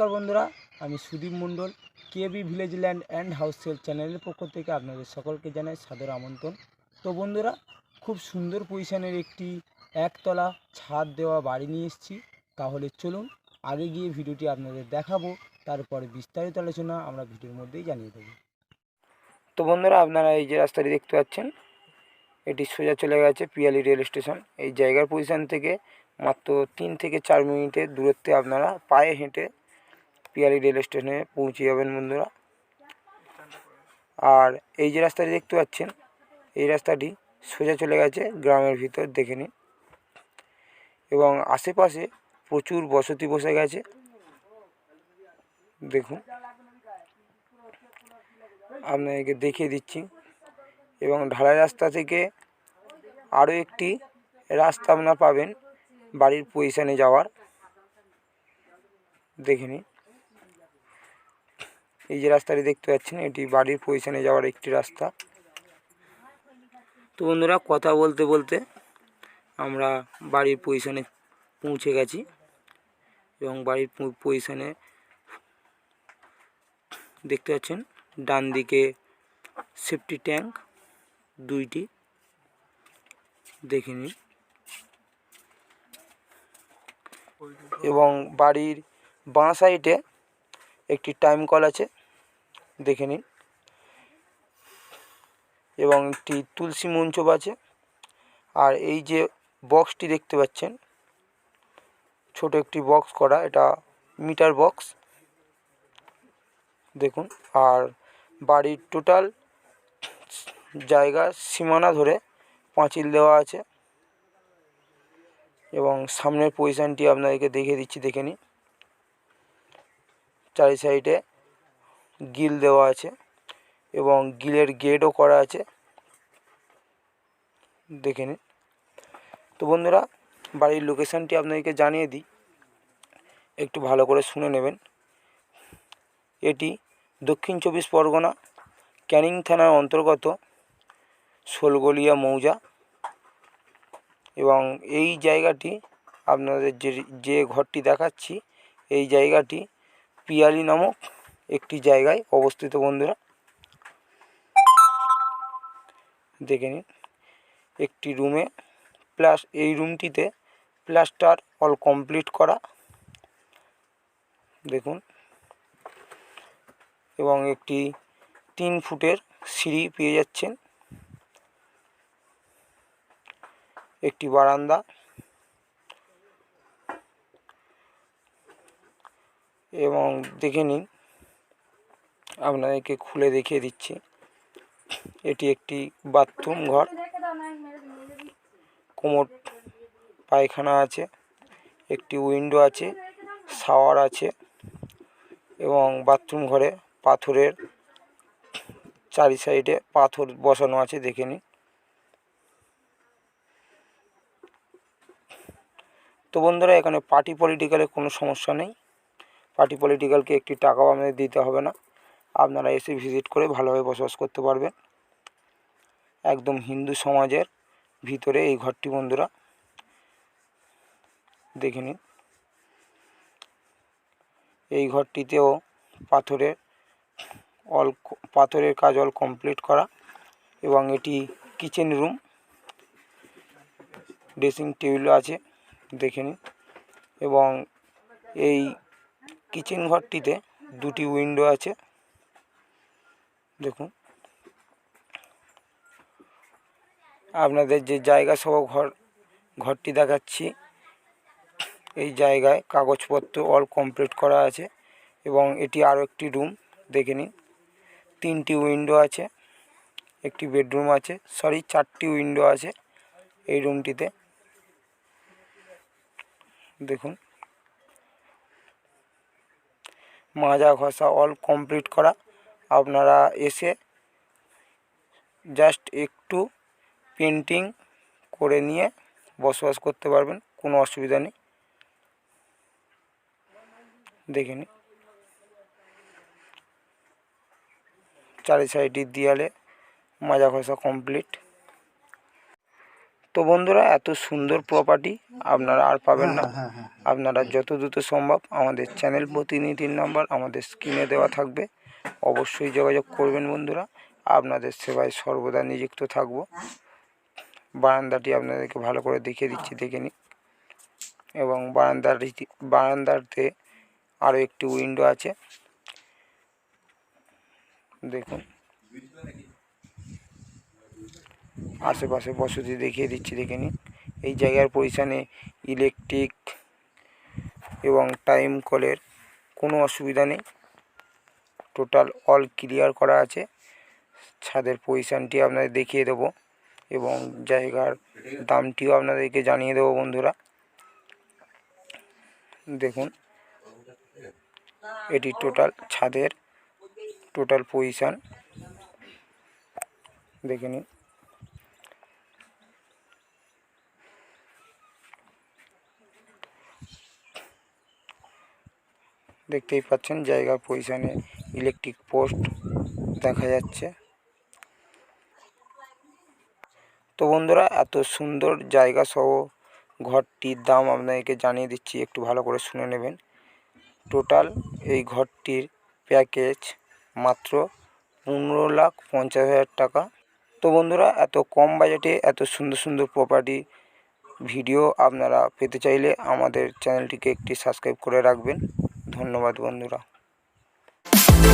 নমস্কার বন্ধুরা, আমি Sudip Mondal, KB village land and house sale চ্যানেলের পক্ষ থেকে আপনাদের সকলকে জানাই সাদর আমন্ত্রণ। তো বন্ধুরা, খুব সুন্দর পজিশনের একটি একতলা ছাদ দেওয়া বাড়ি নিয়ে এসেছি। তাহলে চলুন, আগে গিয়ে ভিডিওটি আপনাদের দেখাবো, তারপরে বিস্তারিত আলোচনা আমরা ভিডিওর মধ্যেই জানিয়ে দেবো। তো বন্ধুরা, আপনারা এই যে রাস্তাটি দেখতে পাচ্ছেন, এটি সোজা চলে গেছে পিয়ালি রেল স্টেশন। এই জায়গার পজিশন থেকে মাত্র তিন থেকে চার মিনিটের দূরত্বে আপনারা পায়ে হেঁটে পিয়ালি রেল স্টেশনে পৌঁছে যাবেন বন্ধুরা। আর এই যে রাস্তাটি দেখতে পাচ্ছেন, এই রাস্তাটি সোজা চলে গেছে গ্রামের ভিতর, দেখে নিন। এবং আশেপাশে প্রচুর বসতি বসে গেছে। দেখুন, আপনাদেরকে দেখিয়ে দিচ্ছি। এবং ঢালাই রাস্তা থেকে আরও একটি রাস্তা আপনার পাবেন বাড়ির পজিশানে যাওয়ার। দেখে নিন। এই যে রাস্তাটি দেখতে পাচ্ছেন, এটি বাড়ির পজিশনে যাওয়ার একটি রাস্তা। তো বন্ধুরা, কথা বলতে বলতে আমরা বাড়ির পজিশনে পৌঁছে গেছি এবং বাড়ির পজিশনে দেখতে পাচ্ছেন, ডান দিকে সেফটি ট্যাঙ্ক দুইটি। দেখে নিন। এবং বাড়ির বাঁ সাইডে একটি টাইম কল আছে। দেখে নিন। এবং একটি তুলসী মঞ্চপ আছে। আর এই যে বক্সটি দেখতে পাচ্ছেন, ছোট একটি বক্স করা, এটা মিটার বক্স। দেখুন, আর বাড়ির টোটাল জায়গার সীমানা ধরে পাঁচিল দেওয়া আছে। এবং সামনের পজিশানটি আপনাদেরকে দেখিয়ে দিচ্ছি, দেখে নিন। চারি সাইডে গিল দেওয়া আছে এবং গিলের গেটও করা আছে। দেখে নিন। তো বন্ধুরা, বাড়ির লোকেশানটি আপনাদেরকে জানিয়ে দিই। একটু ভালো করে শুনে নেবেন। এটি দক্ষিণ চব্বিশ পরগনা ক্যানিং থানার অন্তর্গত শোলগলিয়া মৌজা এবং এই জায়গাটি আপনাদের যে যে ঘরটি দেখাচ্ছি, এই জায়গাটি পিয়ালি নামক একটি জায়গায় অবস্থিত বন্ধুরা। দেখে নিন, একটি রুমে প্লাস এই রুমটিতে প্লাস্টার অল কমপ্লিট করা। দেখুন, এবং একটি তিন ফুটের সিঁড়ি পেয়ে যাচ্ছেন। একটি বারান্দা। এবং দেখে নিন আপনাদেরকে খুলে দেখিয়ে দিচ্ছি। এটি একটি বাথরুম ঘর। কোমোড পায়খানা আছে, একটি উইন্ডো আছে, শাওয়ার আছে এবং বাথরুম ঘরে পাথরের চারি সাইডে পাথর বসানো আছে, দেখে নিন। তো বন্ধুরা, এখানে পার্টি পলিটিক্যালের কোনো সমস্যা নেই। পার্টি পলিটিক্যালকে একটি টাকাও আমাদের দিতে হবে না। আপনারা এসে ভিজিট করে ভালোভাবে বসবাস করতে পারবেন। একদম হিন্দু সমাজের ভিতরে এই ঘরটি বন্ধুরা। দেখে নিন। এই ঘরটিতেও পাথরের অল পাথরের কাজ অল কমপ্লিট করা এবং এটি কিচেন রুম ড্রেসিং টেবিলও আছে। দেখে নিন। এবং এই কিচেন ঘরটিতে দুটি উইন্ডো আছে। দেখুন। আপনাদের যে জায়গা সহ ঘর, ঘরটি দেখাচ্ছি, এই জায়গায় কাগজপত্র অল কমপ্লিট করা আছে এবং এটি আরও একটি রুম দেখে নিন। তিনটি উইন্ডো আছে, একটি বেডরুম আছে সরি চারটি উইন্ডো আছে এই রুমটিতে দেখুন। মাজা ঘষা অল কমপ্লিট করা। আপনারা এসে জাস্ট একটু পেন্টিং করে নিয়ে বসবাস করতে পারবেন কোনো অসুবিধা নেই। দেখে নিন। চারি সাইডের দেয়ালে মাজা খসা কমপ্লিট তো বন্ধুরা এত সুন্দর প্রপার্টি আপনারা আর পাবেন না। হ্যাঁ হ্যাঁ হ্যাঁ আপনারা যত দ্রুত সম্ভব আমাদের চ্যানেল প্রতিনিধির নাম্বার আমাদের স্ক্রিনে দেওয়া থাকবে। অবশ্যই যোগাযোগ করবেন বন্ধুরা। আপনাদের সেবায় সর্বদা নিযুক্ত থাকব। বারান্দাটি আপনাদেরকে ভালো করে দেখিয়ে দিচ্ছি, দেখে নিন এবং বারান্দার রীতি- বারান্দাতে আরও একটি উইন্ডো আছে। দেখুন। আশেপাশে বসতি দেখিয়ে দিচ্ছি, দেখে নিন এই জায়গার পজিশানে ইলেকট্রিক এবং টাইম কলের কোনো অসুবিধা নেই। টোটাল অল ক্লিয়ার করা আছে। ছাদের পজিশানটি আপনাদের দেখিয়ে দেবো এবং জায়গার দামটিও আপনাদেরকে জানিয়ে দেবো বন্ধুরা। দেখুন, এটি টোটাল ছাদের টোটাল পজিশান। দেখে নিন। দেখতেই পাচ্ছেন জায়গার পজিশানে ইলেকট্রিক পোস্ট দেখা যাচ্ছে। তো বন্ধুরা, এত সুন্দর জায়গা সহ ঘরটির দাম আপনাদেরকে জানিয়ে দিচ্ছি, একটু ভালো করে শুনে নেবেন। টোটাল এই ঘরটির প্যাকেজ মাত্র পনেরো লাখ পঞ্চাশ হাজার টাকা। তো বন্ধুরা, এত কম বাজেটে এত সুন্দর সুন্দর প্রপার্টি ভিডিও আপনারা পেতে চাইলে আমাদের চ্যানেলটিকে একটি সাবস্ক্রাইব করে রাখবেন। ধন্যবাদ বন্ধুরা। Bye.